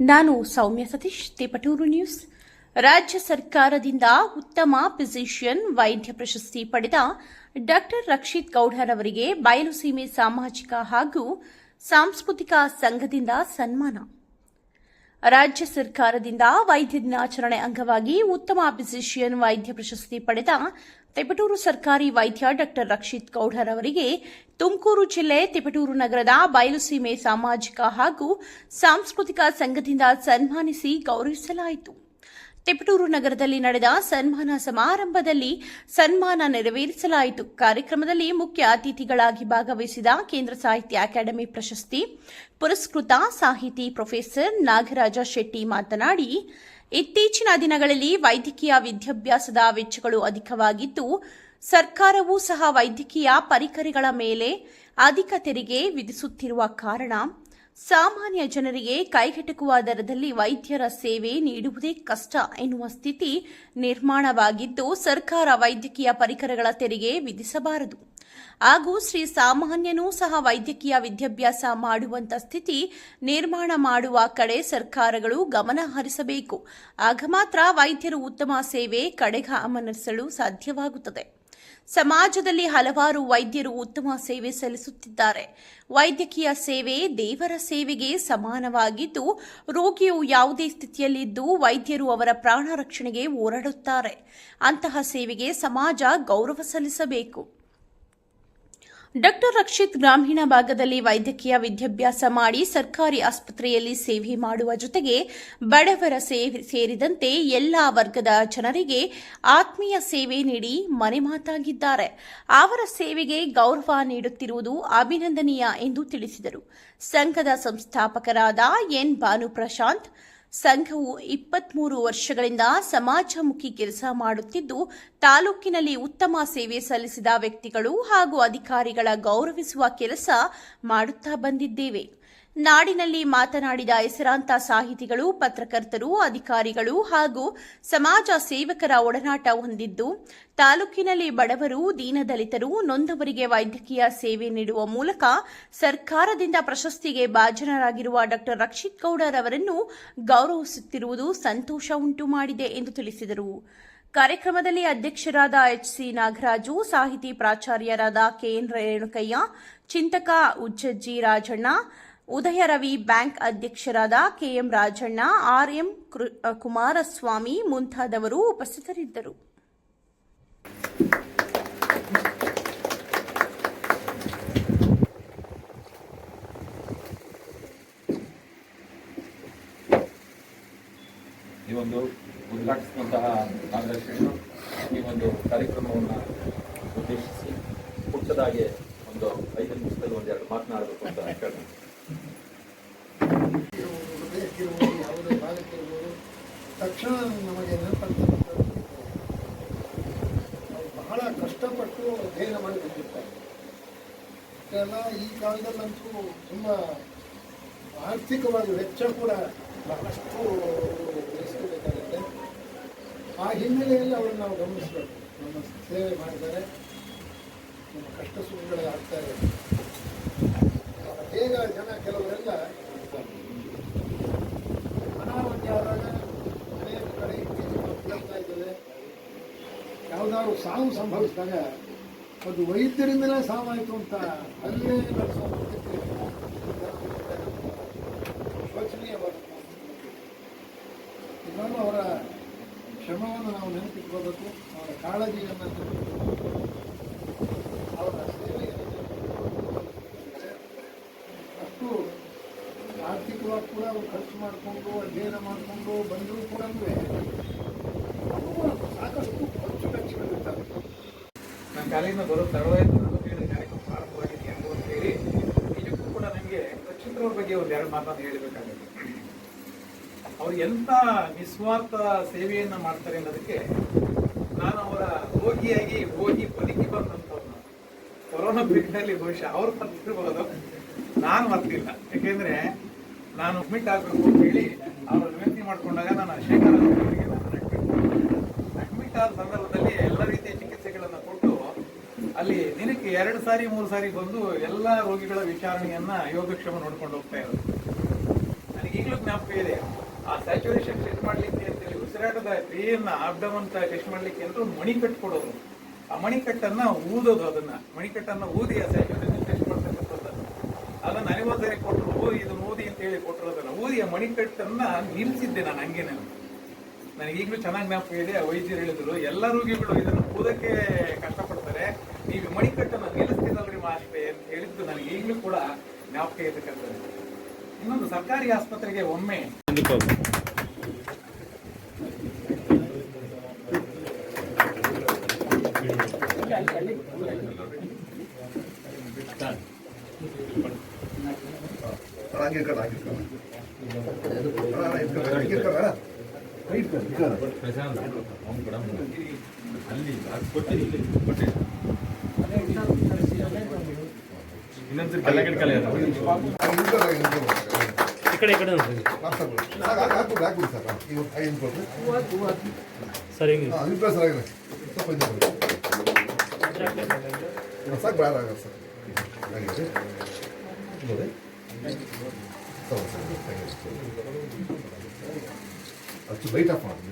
ನಾನು ಸೌಮ್ಯ ಸತೀಶ್, ತಿಪಟೂರು ನ್ಯೂಸ್. ರಾಜ್ಯ ಸರ್ಕಾರದಿಂದ ಉತ್ತಮ ಫಿಸಿಷಿಯನ್ ವೈದ್ಯ ಪ್ರಶಸ್ತಿ ಪಡೆದ ಡಾಕ್ಟರ್ ರಕ್ಷಿತ್ ಗೌಡರವರಿಗೆ ಬಯಲುಸೀಮೆ ಸಾಮಾಜಿಕ ಹಾಗೂ ಸಾಂಸ್ಕೃತಿಕ ಸಂಘದಿಂದ ಸನ್ಮಾನ. ರಾಜ್ಯ ಸರ್ಕಾರದಿಂದ ವೈದ್ಯ ದಿನಾಚರಣೆ ಅಂಗವಾಗಿ ಉತ್ತಮ ಫಿಸಿಷಿಯನ್ ವೈದ್ಯ ಪ್ರಶಸ್ತಿ ಪಡೆದ ತಿಪಟೂರು ಸರ್ಕಾರಿ ವೈದ್ಯ ಡಾಕ್ಟರ್ ರಕ್ಷಿತ್ ಗೌಡರ್ ಅವರಿಗೆ ತುಮಕೂರು ಜಿಲ್ಲೆ ತಿಪಟೂರು ನಗರದ ಬಯಲುಸೀಮೆ ಸಾಮಾಜಿಕ ಹಾಗೂ ಸಾಂಸ್ಕೃತಿಕ ಸಂಘದಿಂದ ಸನ್ಮಾನಿಸಿ ಗೌರವಿಸಲಾಯಿತು. ತಿಪಟೂರು ನಗರದಲ್ಲಿ ನಡೆದ ಸನ್ಮಾನ ಸಮಾರಂಭದಲ್ಲಿ ಸನ್ಮಾನ ನೆರವೇರಿಸಲಾಯಿತು. ಕಾರ್ಯಕ್ರಮದಲ್ಲಿ ಮುಖ್ಯ ಅತಿಥಿಗಳಾಗಿ ಭಾಗವಹಿಸಿದ ಕೇಂದ್ರ ಸಾಹಿತ್ಯ ಅಕಾಡೆಮಿ ಪ್ರಶಸ್ತಿ, ಪುರಸ್ಕೃತ ಸಾಹಿತಿ ಪ್ರೊಫೆಸರ್ ನಾಗರಾಜ ಶೆಟ್ಟಿ ಮಾತನಾಡಿ, ಇತ್ತೀಚಿನ ದಿನಗಳಲ್ಲಿ ವೈದ್ಯಕೀಯ ವಿದ್ಯಾಭ್ಯಾಸದ ವೆಚ್ಚಗಳು ಅಧಿಕವಾಗಿದ್ದು, ಸರ್ಕಾರವೂ ಸಹ ವೈದ್ಯಕೀಯ ಪರಿಕರಗಳ ಮೇಲೆ ಅಧಿಕ ತೆರಿಗೆ ವಿಧಿಸುತ್ತಿರುವ ಕಾರಣ ಸಾಮಾನ್ಯ ಜನರಿಗೆ ಕೈಗೆಟಕುವ ದರದಲ್ಲಿ ವೈದ್ಯರ ಸೇವೆ ನೀಡುವುದೇ ಕಷ್ಟ ಎನ್ನುವ ಸ್ಥಿತಿ ನಿರ್ಮಾಣವಾಗಿದ್ದು, ಸರ್ಕಾರ ವೈದ್ಯಕೀಯ ಪರಿಕರಗಳ ತೆರಿಗೆ ವಿಧಿಸಬಾರದು. ಹಾಗೂ ಶ್ರೀ ಸಾಮಾನ್ಯನೂ ಸಹ ವೈದ್ಯಕೀಯ ವಿದ್ಯಾಭ್ಯಾಸ ಮಾಡುವಂತ ಸ್ಥಿತಿ ನಿರ್ಮಾಣ ಮಾಡುವ ಕಡೆ ಸರ್ಕಾರಗಳು ಗಮನ ಹರಿಸಬೇಕು. ಆಗ ಮಾತ್ರ ವೈದ್ಯರು ಉತ್ತಮ ಸೇವೆ ಕಡೆಗಮನಿಸಲು ಸಾಧ್ಯವಾಗುತ್ತದೆ. ಸಮಾಜದಲ್ಲಿ ಹಲವಾರು ವೈದ್ಯರು ಉತ್ತಮ ಸೇವೆ ಸಲ್ಲಿಸುತ್ತಿದ್ದಾರೆ. ವೈದ್ಯಕೀಯ ಸೇವೆ ದೇವರ ಸೇವೆಗೆ ಸಮಾನವಾಗಿದ್ದು, ರೋಗಿಯು ಯಾವುದೇ ಸ್ಥಿತಿಯಲ್ಲಿದ್ದು ವೈದ್ಯರು ಅವರ ಪ್ರಾಣ ರಕ್ಷಣೆಗೆ ಹೋರಾಡುತ್ತಾರೆ. ಅಂತಹ ಸೇವೆಗೆ ಸಮಾಜ ಗೌರವ ಸಲ್ಲಿಸಬೇಕು. ಡಾಕ್ಟರ್ ರಕ್ಷಿತ್ ಗ್ರಾಮೀಣ ಭಾಗದಲ್ಲಿ ವೈದ್ಯಕೀಯ ವಿದ್ಯಾಭ್ಯಾಸ ಮಾಡಿ ಸರ್ಕಾರಿ ಆಸ್ಪತ್ರೆಯಲ್ಲಿ ಸೇವೆ ಮಾಡುವ ಜೊತೆಗೆ ಬಡವರ ಸೇರಿದಂತೆ ಎಲ್ಲಾ ವರ್ಗದ ಜನರಿಗೆ ಆತ್ಮೀಯ ಸೇವೆ ನೀಡಿ ಮನೆ ಮಾತಾಗಿದ್ದಾರೆ. ಅವರ ಸೇವೆಗೆ ಗೌರವ ನೀಡುತ್ತಿರುವುದು ಅಭಿನಂದನೀಯ ಎಂದು ತಿಳಿಸಿದರು. ಸಂಘದ ಸಂಸ್ಥಾಪಕರಾದ ಎನ್. ಭಾನುಪ್ರಶಾಂತ್ ಸಂಘವು ಇಪ್ಪತ್ಮೂರು ವರ್ಷಗಳಿಂದ ಸಮಾಜಮುಖಿ ಕೆಲಸ ಮಾಡುತ್ತಿದ್ದು, ತಾಲೂಕಿನಲ್ಲಿ ಉತ್ತಮ ಸೇವೆ ಸಲ್ಲಿಸಿದ ವ್ಯಕ್ತಿಗಳು ಹಾಗೂ ಅಧಿಕಾರಿಗಳ ಗೌರವಿಸುವ ಕೆಲಸ ಮಾಡುತ್ತಾ ಬಂದಿದ್ದೇವೆ. ನಾಡಿನಲ್ಲಿ ಮಾತನಾಡಿದ ಹೆಸರಾಂತ ಸಾಹಿತಿಗಳು, ಪತ್ರಕರ್ತರು, ಅಧಿಕಾರಿಗಳು ಹಾಗೂ ಸಮಾಜ ಸೇವಕರ ಒಡನಾಟ ಹೊಂದಿದ್ದು, ತಾಲೂಕಿನಲ್ಲಿ ಬಡವರು, ದೀನದಲಿತರು, ನೊಂದವರಿಗೆ ವೈದ್ಯಕೀಯ ಸೇವೆ ನೀಡುವ ಮೂಲಕ ಸರ್ಕಾರದಿಂದ ಪ್ರಶಸ್ತಿಗೆ ಭಾಜನರಾಗಿರುವ ಡಾಕ್ಟರ್ ರಕ್ಷಿತ್ ಗೌಡರ್ ಅವರನ್ನು ಗೌರವಿಸುತ್ತಿರುವುದು ಸಂತೋಷ ಉಂಟು ಮಾಡಿದೆ ಎಂದು ತಿಳಿಸಿದರು. ಕಾರ್ಯಕ್ರಮದಲ್ಲಿ ಅಧ್ಯಕ್ಷರಾದ ಎಚ್ಸಿ ನಾಗರಾಜು, ಸಾಹಿತಿ ಪ್ರಾಚಾರ್ಯರಾದ ಕೆಎನ್ ರೇಣುಕಯ್ಯ, ಚಿಂತಕ ಉಜ್ಜಜ್ಜಿ ರಾಜಣ್ಣ ಉದಯ ರವಿ ಬ್ಯಾಂಕ್ ಅಧ್ಯಕ್ಷರಾದ ಕೆಎಂ ರಾಜಣ್ಣ, ಆರ್ಎಂ ಕುಮಾರಸ್ವಾಮಿ ಮುಂತಾದವರು ಉಪಸ್ಥಿತರಿದ್ದರು. ಈ ಒಂದು ಕಾರ್ಯಕ್ರಮವನ್ನು ಉದ್ದೇಶಿಸಿ ಪುಟ್ಟದಾಗೆ ಒಂದು ಐದು ನಿಮಿಷದಲ್ಲಿ ಒಂದೆರಡು ಮಾತನಾಡಬೇಕು ಅಂತ ಹೃದಯಕ್ಕಿರ್ಬೋದು ಯಾವುದೇ ಭಾಗಕ್ಕಿರ್ಬೋದು ತಕ್ಷಣ ನಮಗೆ ನೆನಪಂತಕ್ಕಂಥದ್ದು ಅವ್ರು ಬಹಳ ಕಷ್ಟಪಟ್ಟು ಅಧ್ಯಯನ ಮಾಡಿ ಬಂದಿರ್ತಾರೆ ಈ ಕಾಲದಲ್ಲಂತೂ ತುಂಬ ಆರ್ಥಿಕವಾಗಿ ವೆಚ್ಚ ಕೂಡ ಬಹಳಷ್ಟು ವಹಿಸ್ಕೋಬೇಕಾಗುತ್ತೆ ಆ ಹಿನ್ನೆಲೆಯಲ್ಲಿ ಅವ್ರನ್ನ ನಾವು ಗಮನಿಸಬೇಕು ನಮ್ಮ ಸೇವೆ ಮಾಡಿದರೆ ನಮ್ಮ ಕಷ್ಟ ಸುಖಗಳೇ ಆಗ್ತಾ ಇದೆ. ಬೇಗ ಜನ ಕೆಲವರೆಲ್ಲ ಅನಾರೋಗ್ಯ ಆದಾಗ ಅನೇಕ ಕಡೆ ಕೇಳ್ತಾ ಯಾವುದಾದ್ರು ಸಾವು ಸಂಭವಿಸಿದಾಗ ಅದು ವೈದ್ಯರಿಂದಲೇ ಸಾವಾಯಿತು ಅಂತ ಅಲ್ಲೇ ನಡೆಸೋ ಮಟ್ಟಕ್ಕೆ ಶೋಚನೀಯವಾದ ಇದನ್ನು ಅವರ ಶ್ರಮವನ್ನು ನಾವು ನೆನಪಿಟ್ಕೋಬೇಕು. ಅವರ ಕಾಳಜಿಯನ್ನು ನೆನಪಿಟ್ಕೋಬೇಕು ಅವರ ಸೇವೆಯನ್ನು ನೆನಪಿಟ್ಕೋಬೇಕು. ಅಷ್ಟು ಆರ್ಥಿಕವಾಗಿ ಕೂಡ ಅವರು ಖರ್ಚು ಮಾಡಿಕೊಂಡು, ಅಧ್ಯಯನ ಮಾಡಿಕೊಂಡು ಬಂದರೂ ಕೂಡ ಸಾಕಷ್ಟು ಖರ್ಚು ವೆಚ್ಚಗಳಿರ್ತವೆ ನನ್ನ ಕಾಲೇಜಿನ ಬರೋ ನಾನು ಹೇಳಿದ ಕಾರ್ಯಕ್ರಮ ಪ್ರಾರಂಭವಾಗಿದೆ ಅಂತ ಹೇಳಿ ನಿಜಕ್ಕೂ ಕೂಡ ನನಗೆ ರಕ್ಷಿತ್ರವ್ರ ಬಗ್ಗೆ ಒಂದು ಎರಡು ಮಾತನ್ನು ಹೇಳಬೇಕಾಗುತ್ತೆ. ಅವ್ರು ಎಂಥ ನಿಸ್ವಾರ್ಥ ಸೇವೆಯನ್ನು ಮಾಡ್ತಾರೆ ಅನ್ನೋದಕ್ಕೆ ನಾನು ಅವರ ರೋಗಿಯಾಗಿ ಹೋಗಿ ಬದುಕಿ ಬಂದಂಥವ್ರು ಕೊರೋನಾ ಪೀರಿಯಡ್ನಲ್ಲಿ ಬಹುಶಃ ಅವ್ರು ಮರ್ತಿರ್ಬೋದು ನಾನು ಮರ್ತಿಲ್ಲ. ಯಾಕೆಂದ್ರೆ ನಾನು ಅಡ್ಮಿಟ್ ಆಗಬೇಕು ಅಂತ ಹೇಳಿ ಅವರ ವಿನಂತಿ ಮಾಡಿಕೊಂಡಾಗ ನಾನು ಶೇಖರ ಅವರಿಗೆ ನಾನು ಅಡ್ಮಿಟ್ ಆದ ಸಂದರ್ಭದಲ್ಲಿ ಎಲ್ಲ ರೀತಿಯ ಚಿಕಿತ್ಸೆಗಳನ್ನು ಕೊಟ್ಟು ಅಲ್ಲಿ ದಿನಕ್ಕೆ ಎರಡು ಸಾರಿ, ಮೂರು ಸಾರಿ ಬಂದು ಎಲ್ಲ ರೋಗಿಗಳ ವಿಚಾರಣೆಯನ್ನ ಯೋಗಕ್ಷೇಮ ನೋಡ್ಕೊಂಡು ಹೋಗ್ತಾ ಇರೋದು. ನನಗೆ ಈಗಲೂ ಜ್ಞಾಪಕ ಇದೆ. ಆ ಸ್ಯಾಚುರೇಷನ್ ಟೆಸ್ಟ್ ಮಾಡಲಿಕ್ಕೆ ಅಂತೇಳಿ ಉಸಿರಾಟದ ಕ್ರಿಯೆಯನ್ನ ಅಂತ ಟೆಸ್ಟ್ ಮಾಡಲಿಕ್ಕೆ ಅಂತ ಒಂದು ಮಣಿಕಟ್ಟು ಕೊಡೋದು ಆ ಮಣಿಕಟ್ಟನ್ನು ಊದೋದು ಅದನ್ನ. ಮಣಿಕಟ್ಟನ್ನು ಊದಿ ಆ ಸ್ಯಾಚುರೇಷನ್ ಟೆಸ್ಟ್ ಮಾಡ್ತಕ್ಕಂಥದ್ದು ಅದನ್ನ ನನಗೋಸರಿ ಕೊಟ್ಟರು ಇದು ಮೋದಿ ಅಂತ ಹೇಳಿ ಕೊಟ್ಟರು ಮೋದಿಯ ಮಣಿಕಟ್ಟನ್ನ ನಿಲ್ಸಿದ್ದೆ ನಾನು ಹಂಗೇನೆ. ನನಗೆ ಈಗಲೂ ಚೆನ್ನಾಗಿ ಜ್ಞಾಪಕ ಇದೆ, ವೈದ್ಯರು ಹೇಳಿದ್ರು ಎಲ್ಲ ರೋಗಿಗಳು ಇದನ್ನು ಓದಕ್ಕೆ ಕಷ್ಟಪಡ್ತಾರೆ. ನೀವು ಮಣಿಕಟ್ಟನ್ನು ನಿಲ್ಲಿಸ್ತಿರಲ್ರಿ ಮಾಸ್ಟ್ರೆ ಅಂತ ಹೇಳಿದ್ದು ನನಗೆ ಈಗಲೂ ಕೂಡ ಜ್ಞಾಪಕ ಇರ್ತಕ್ಕಂಥದ್ದು ಇನ್ನೊಂದು ಸರ್ಕಾರಿ ಆಸ್ಪತ್ರೆಗೆ ಒಮ್ಮೆ ಹಂಗೆ ಇಟ್ಕೊಳ್ಳ ಹಂಗೆ ಇಟ್ಕೊಳ್ಳ ಅಣ್ಣ, ಅಣ್ಣ, ಇಟ್ಕೊಳ್ಳ, ಹಂಗೆ ಇಟ್ಕೊಳ್ಳ ಅಣ್ಣ. ಕೈ ಇಟ್ಕೊಳ್ಳ, ಇಟ್ಕೊಳ್ಳ. ಹಂಗೆ ಇಟ್ಕೊಳ್ಳ, ಹಂಗೆ ಇಟ್ಕೊಳ್ಳ. ಈ ಕಡೆ ಈ ಕಡೆ ನೋಡ್ರಿ ಸಾಕು, ಸಾಕು. ಸಾಕು, ಹಾಕು, ಹಾಕ್ಬಿಡು, ಹಾಕ್ಬಿಡು ಸಾಕು. ಇವ್ರು ಐದು ಇಟ್ಕೊಳ್ರಿ. ಸರ್ ಸಾಕು ಬೇಡ ಸರ್ ಅಷ್ಟು ಲೈಟ್ ಆಫ್ ಮಾಡಿ